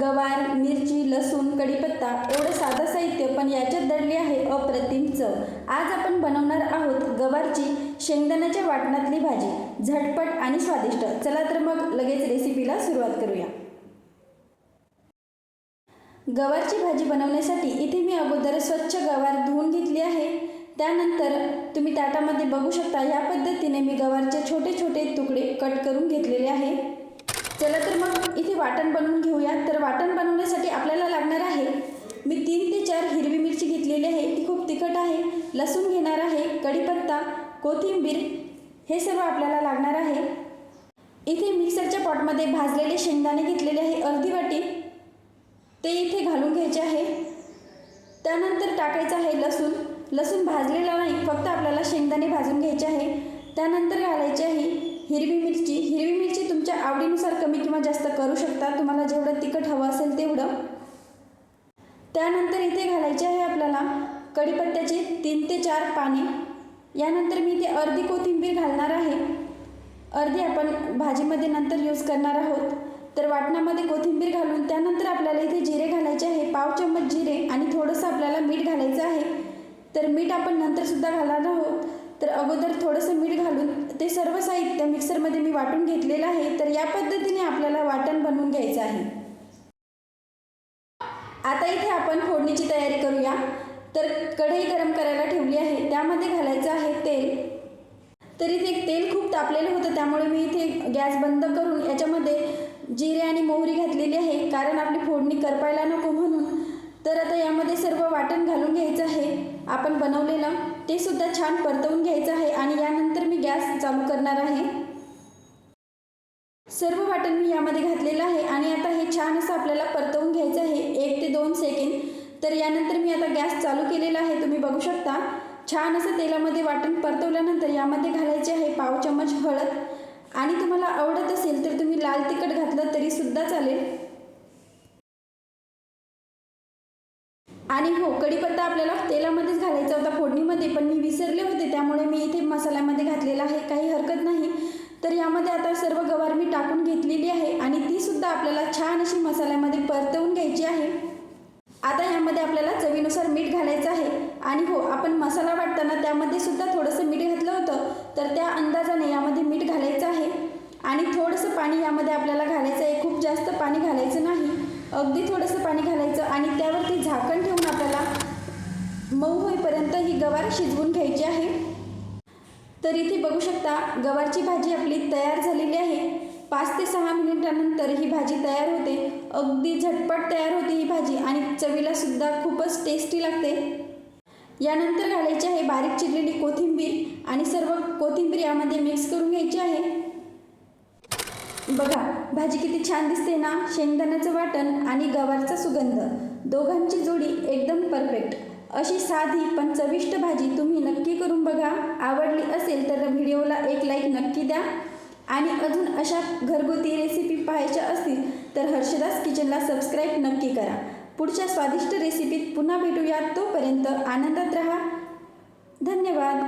गवार मिरची लसूण कढीपत्ता एवढं साधं साहित्य पण याच्यात दडली आहे अप्रतिम चव. आज आपण बनवणार आहोत गवारची शेंगदाण्याच्या वाटणातली भाजी. झटपट आणि स्वादिष्ट. चला तर मग लगेच रेसिपीला सुरुवात करूया. गवारची भाजी बनवण्यासाठी इथे मी अगोदर स्वच्छ गवार धुवून घेतली आहे. त्यानंतर तुम्ही ताटामध्ये बघू शकता या पद्धतीने मी गवारचे छोटे छोटे तुकडे कट करून घेतलेले आहे. चला तर मग इथे वाटण बनवून घेऊया. तर वाटण बनवण्यासाठी आपल्याला लागणार आहे मी तीन ते चार हिरवी मिरची घेतलेली आहे ती खूप तिखट आहे. लसूण घेणार आहे कढीपत्ता कोथिंबीर हे सर्व आपल्याला लागणार आहे. इथे मिक्सरच्या पॉटमध्ये भाजलेले शेंगदाणे घेतलेले आहे अर्धी वाटी. ते इथे घालून घ्यायचे आहे. त्यानंतर टाकायचं आहे लसूण. लसूण भाजलेला नाही फक्त आपल्याला शेंगदाणे भाजून घ्यायचे आहे. त्यानंतर घालायचे आहे हिरवी मिरची. हिरवी मिरची तुमच्या आवडीनुसार कमी किंवा जास्त करू शकता. तुम्हाला जेवढं तिखट हवं असेल तेवढं. त्यानंतर इथे घालायचे आहे आपल्याला कढीपत्त्याचे तीन ते चार पाने. यानंतर मी इथे अर्धी कोथिंबीर घालणार आहे. अर्धी आपण भाजीमध्ये नंतर यूज करणार आहोत. तर वाटणामध्ये कोथिंबीर घालून त्यानंतर आपल्याला इथे जिरे घालायचे आहे. पाव चम्मच जिरे आणि थोडंसं आपल्याला मीठ घालायचं आहे. तर मीठ आपण नंतरसुद्धा घालणार आहोत. तर अगोदर थोडंसं मीठ घालून ते सर्व साहित्य मिक्सरमध्ये मी वाटून घेतलेलं आहे. तर या पद्धतीने आपल्याला वाटण बनवून घ्यायचं आहे. आता इथे आपण फोडणीची तयारी करूया. तर कढई गरम करायला ठेवली आहे. त्यामध्ये घालायचं आहे तेल. तर इथे तेल खूप तापलेलं होतं. त्यामुळे मी इथे गॅस बंद करून याच्यामध्ये जिरे आणि मोहरी घातलेली आहे. कारण आपली फोडणी करपायला नको म्हणून तर आता यामध्ये सर्व वाटण घालून घ्यायचं आहे. आपण बनवलेलं ते सुद्धा छान परतवून घ्यायचं आहे आणि यानंतर मी गॅस चालू करणार आहे. सर्व वाटण मी यामध्ये घातलेलं आहे आणि आता हे छान असं आपल्याला परतवून घ्यायचं आहे. एक ते दोन सेकंड तर यानंतर मी आता गॅस चालू केलेला आहे. तुम्ही बघू शकता. छान असं तेलामध्ये वाटण परतवल्यानंतर यामध्ये घालायचे आहे पाव चम्मच हळद. आणि तुम्हाला आवडत असेल तर तुम्ही लाल तिखट घातलं तरीसुद्धा चालेल. आणि हो कढीपत्ता आपल्याला तेलामध्येच घालायचा होता फोडणीमध्ये पण मी विसरले होते त्यामुळे मी इथे मसाल्यामध्ये घातलेला आहे काही हरकत नाही. तर यामध्ये आता सर्व गवार मी टाकून घेतलेली आहे आणि ती सुद्धा आपल्याला छान अशी मसाल्यामध्ये परतवून घ्यायची आहे. आता यामध्ये आपल्याला चवीनुसार मीठ घालायचं आहे आणि हो आपण मसाला वाटताना त्यामध्ये सुद्धा थोडंसं मीठ घातलं होतं तर त्या अंदाजाने यामध्ये मीठ घालायचं आहे. आणि थोडंसं पाणी यामध्ये आपल्याला घालायचं आहे खूप जास्त पाणी घालायचं नाही अगदी थोडंसं पाणी घालायचं आणि त्यावरती झाकण ठेवून आपल्याला मऊ होईपर्यंत ही गवार शिजवून घ्यायची आहे. तर इथे बघू शकता गवारची भाजी आपली तयार झालेली आहे. पाच ते सहा मिनिटानंतर ही भाजी तयार होते. अगदी झटपट तयार होते ही भाजी आणि चवीला सुद्धा खूपच टेस्टी लागते. यानंतर घालायची आहे बारीक चिरलेली कोथिंबीर आणि सर्व कोथिंबीर यामध्ये मिक्स करून घ्यायची आहे. बघा भाजी किती छान दिसते ना? शेंगदाण्याचं वाटण आणि गवारचा सुगंध. दोघांची जोडी एकदम परफेक्ट अशी साधी पण चविष्ट भाजी तुम्ही नक्की करून बघा. आवडली असेल तर व्हिडिओला एक लाईक नक्की द्या. आणि अजून अशा घरगुती रेसिपी पाहायच्या असतील तर हर्षदास किचनला सबस्क्राईब नक्की करा. पुढच्या स्वादिष्ट रेसिपीत पुन्हा भेटूयात तोपर्यंत आनंदात राहा. धन्यवाद.